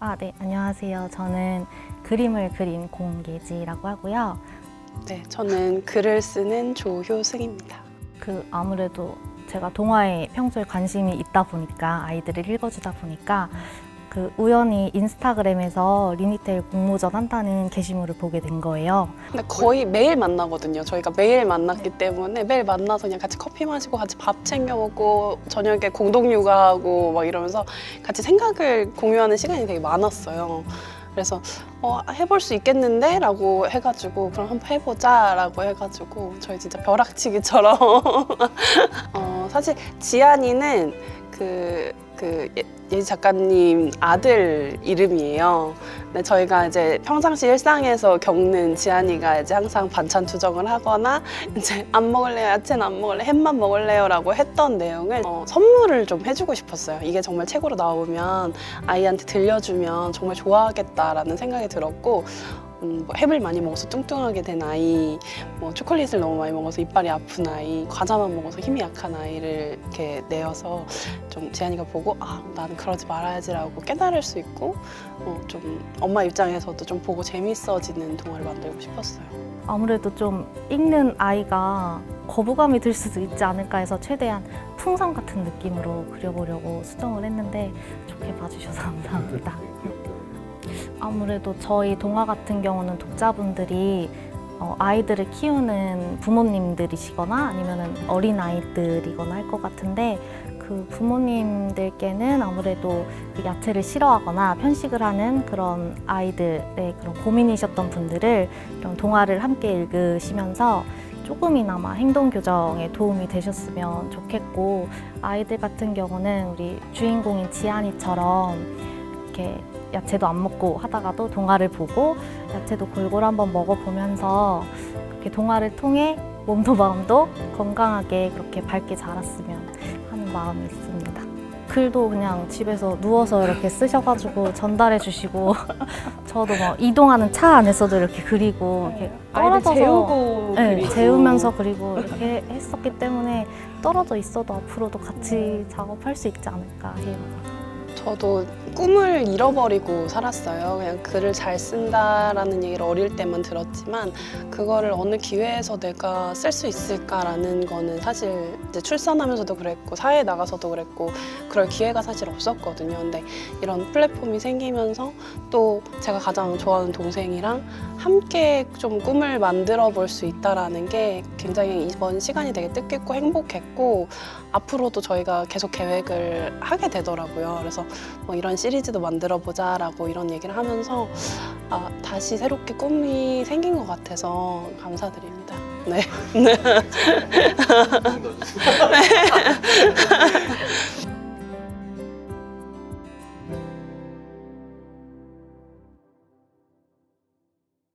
아, 네, 안녕하세요. 저는 그림을 그린 공계지라고 하고요. 네, 저는 글을 쓰는 조효승입니다. 그 아무래도 제가 동화에 평소에 관심이 있다 보니까 아이들을 읽어주다 보니까 그 우연히 인스타그램에서 리니테일 공모전 한다는 게시물을 보게 된 거예요. 근데 거의 매일 만나거든요. 저희가 매일 만났기 때문에 매일 만나서 그냥 같이 커피 마시고 같이 밥 챙겨 먹고 저녁에 공동 육아하고 막 이러면서 같이 생각을 공유하는 시간이 되게 많았어요. 그래서 어, 해볼 수 있겠는데? 라고 해가지고 그럼 한번 해보자 라고 해가지고 저희 진짜 벼락치기처럼 어, 사실 지안이는 그, 그 예- 예지 작가님 아들 이름이에요. 근데 저희가 이제 평상시 일상에서 겪는 지안이가 이제 항상 반찬 투정을 하거나 이제 안 먹을래요, 야채는 안 먹을래, 햄만 먹을래요라고 했던 내용을 어, 선물을 좀 해주고 싶었어요. 이게 정말 책으로 나오면 아이한테 들려주면 정말 좋아하겠다라는 생각이 들었고. 음, 뭐 햄을 많이 먹어서 뚱뚱하게 된 아이, 뭐 초콜릿을 너무 많이 먹어서 이빨이 아픈 아이, 과자만 먹어서 힘이 약한 아이를 이렇게 내어서 좀 지안이가 보고 아 나는 그러지 말아야지라고 깨달을 수 있고 어, 좀 엄마 입장에서도 좀 보고 재밌어지는 동화를 만들고 싶었어요. 아무래도 좀 읽는 아이가 거부감이 들 수도 있지 않을까 해서 최대한 풍선 같은 느낌으로 그려보려고 수정을 했는데 좋게 봐주셔서 감사합니다. 아무래도 저희 동화 같은 경우는 독자분들이 어, 아이들을 키우는 부모님들이시거나 아니면 어린 아이들이거나 할 것 같은데 그 부모님들께는 아무래도 그 야채를 싫어하거나 편식을 하는 그런 아이들의 그런 고민이셨던 분들을 이런 동화를 함께 읽으시면서 조금이나마 행동 교정에 도움이 되셨으면 좋겠고 아이들 같은 경우는 우리 주인공인 지안이처럼 이렇게 야채도 안 먹고 하다가도 동화를 보고 야채도 골고루 한번 먹어보면서 그렇게 동화를 통해 몸도 마음도 건강하게 그렇게 밝게 자랐으면 하는 마음이 있습니다. 글도 그냥 집에서 누워서 이렇게 쓰셔가지고 전달해 주시고 저도 뭐 이동하는 차 안에서도 이렇게 그리고 이렇게 아이들 떨어져서 재우고 네, 그리고. 재우면서 그리고 이렇게 했었기 때문에 떨어져 있어도 앞으로도 같이 작업할 수 있지 않을까 해요. 저도 꿈을 잃어버리고 살았어요. 그냥 글을 잘 쓴다라는 얘기를 어릴 때만 들었지만 그거를 어느 기회에서 내가 쓸 수 있을까라는 거는 사실 이제 출산하면서도 그랬고 사회에 나가서도 그랬고 그럴 기회가 사실 없었거든요. 근데 이런 플랫폼이 생기면서 또 제가 가장 좋아하는 동생이랑 함께 좀 꿈을 만들어 볼 수 있다라는 게 굉장히 이번 시간이 되게 뜻깊고 행복했고 앞으로도 저희가 계속 계획을 하게 되더라고요. 그래서 뭐 이런 시 시리즈도 만들어 보자라고 이런 얘기를 하면서 아, 다시 새롭게 꿈이 생긴 것 같아서 감사드립니다. 네. 네. 네.